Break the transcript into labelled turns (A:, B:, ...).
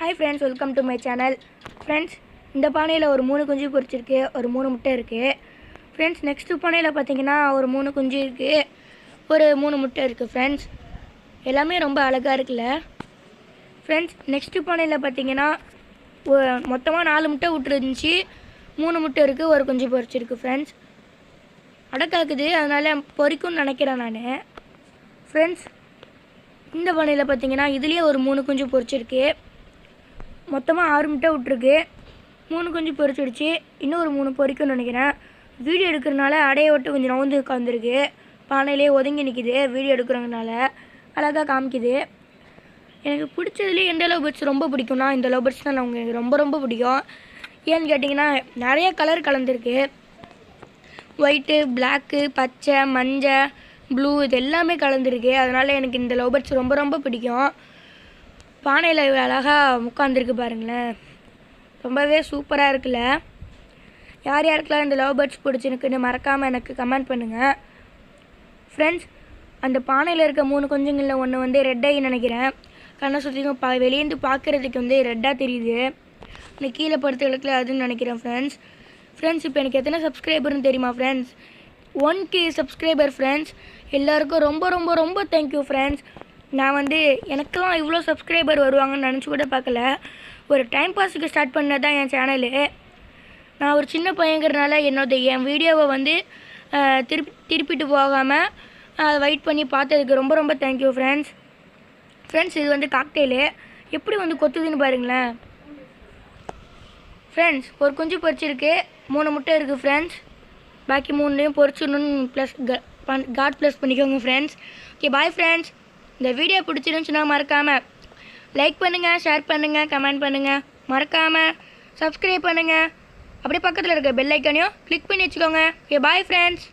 A: Hi friends welcome to my channel friends இந்த பானையில் ஒரு மூணு குஞ்சு பொரிச்சிருக்கு ஒரு மூணு முட்டை இருக்குது ஃப்ரெண்ட்ஸ் நெக்ஸ்ட்டு பானையில் பார்த்தீங்கன்னா ஒரு மூணு குஞ்சு இருக்குது ஒரு மூணு முட்டை இருக்குது ஃப்ரெண்ட்ஸ் எல்லாமே ரொம்ப அழகாக இருக்குல்ல. ஃப்ரெண்ட்ஸ் நெக்ஸ்ட்டு பானையில் பார்த்தீங்கன்னா மொத்தமாக நாலு முட்டை விட்டுருந்துச்சு மூணு முட்டை இருக்குது ஒரு குஞ்சு பொரிச்சிருக்கு ஃப்ரெண்ட்ஸ் அடக்காக்குது அதனால் பொரிக்கும்னு நினைக்கிறேன் நான். ஃப்ரெண்ட்ஸ் இந்த பானையில் பார்த்தீங்கன்னா இதுலேயே ஒரு மூணு குஞ்சு பொரிச்சிருக்கு. மொத்தமாக ஆறு முட்டை விட்ருக்கு மூணு குஞ்சு பொறிச்சிடுச்சு இன்னும் ஒரு மூணு பொரிக்கும்னு நினைக்கிறேன். வீடியோ எடுக்கிறனால அடைய விட்டு கொஞ்சம் நவுந்து உட்காந்துருக்கு பானையிலே ஒதுங்கி நிற்கிது வீடியோ எடுக்கிறதுனால அழகாக காமிக்குது. எனக்கு பிடிச்சதுலேயே எந்த லவ் பேர்ட்ஸ் ரொம்ப பிடிக்கும்னா இந்த லவ் பேர்ட்ஸ் தான் நமக்கு எனக்கு ரொம்ப ரொம்ப பிடிக்கும். ஏன்னு கேட்டிங்கன்னா நிறைய கலர் கலந்துருக்கு. ஒயிட்டு பிளாக்கு பச்சை மஞ்சள் ப்ளூ இது எல்லாமே கலந்துருக்கு. அதனால் எனக்கு இந்த லவ் பேர்ட்ஸ் ரொம்ப ரொம்ப பிடிக்கும். பானையில் இவ்வளோ அழகாக உட்காந்துருக்கு பாருங்களேன். ரொம்பவே சூப்பராக இருக்குல்ல. யார் யாருக்கெல்லாம் இந்த லவ் பேர்ட்ஸ் பிடிச்சிருக்குன்னு மறக்காமல் எனக்கு கமெண்ட் பண்ணுங்கள் ஃப்ரெண்ட்ஸ் அந்த பானையில் இருக்க மூணு குஞ்சுங்களில் ஒன்று வந்து ரெட்டாகி நினைக்கிறேன். கண்ணை சுற்றிக்கும் பா வெளியேந்து பார்க்குறதுக்கு வந்து ரெட்டாக தெரியுது. நான் கீழே படுத்த இடத்துல அதுன்னு நினைக்கிறேன் ஃப்ரெண்ட்ஸ் ஃப்ரெண்ட்ஸ் இப்போ எனக்கு எத்தனை சப்ஸ்கிரைபர்னு தெரியுமா friends one K subscriber friends எல்லாருக்கும் ரொம்ப ரொம்ப ரொம்ப தேங்க்யூ ஃப்ரெண்ட்ஸ் நான் வந்து எனக்கெல்லாம் இவ்வளோ சப்ஸ்கிரைபர் வருவாங்கன்னு நினச்சி கூட பார்க்கல. ஒரு டைம் பாஸுக்கு ஸ்டார்ட் பண்ணது தான் என் சேனலு நான் ஒரு சின்ன பையங்கிறனால என்னோட என் வீடியோவை வந்து திருப்பி திருப்பிட்டு போகாமல் வெயிட் பண்ணி பார்த்ததுக்கு ரொம்ப ரொம்ப தேங்க்யூ ஃப்ரெண்ட்ஸ் ஃப்ரெண்ட்ஸ் இது வந்து காக்டெயிலு எப்படி வந்து கொத்துதுன்னு பாருங்களேன். ஃப்ரெண்ட்ஸ் ஒரு குஞ்சு பொறிச்சிருக்கு மூணு முட்டை இருக்குது ஃப்ரெண்ட்ஸ் பாக்கி மூணுலேயும் பொறிச்சிடணும்னு ப்ளஸ் காட் ப்ளஸ் பண்ணிக்கோங்க ஃப்ரெண்ட்ஸ் ஓகே பாய் ஃப்ரெண்ட்ஸ் இந்த வீடியோ பிடிச்சிருந்துச்சுன்னா மறக்காமல் லைக் பண்ணுங்கள் ஷேர் பண்ணுங்கள் கமெண்ட் பண்ணுங்கள் மறக்காமல் சப்ஸ்கிரைப் பண்ணுங்கள் அப்படியே பக்கத்தில் இருக்க பெல் ஐக்கனையும் கிளிக் பண்ணி வச்சுக்கோங்க. Okay bye friends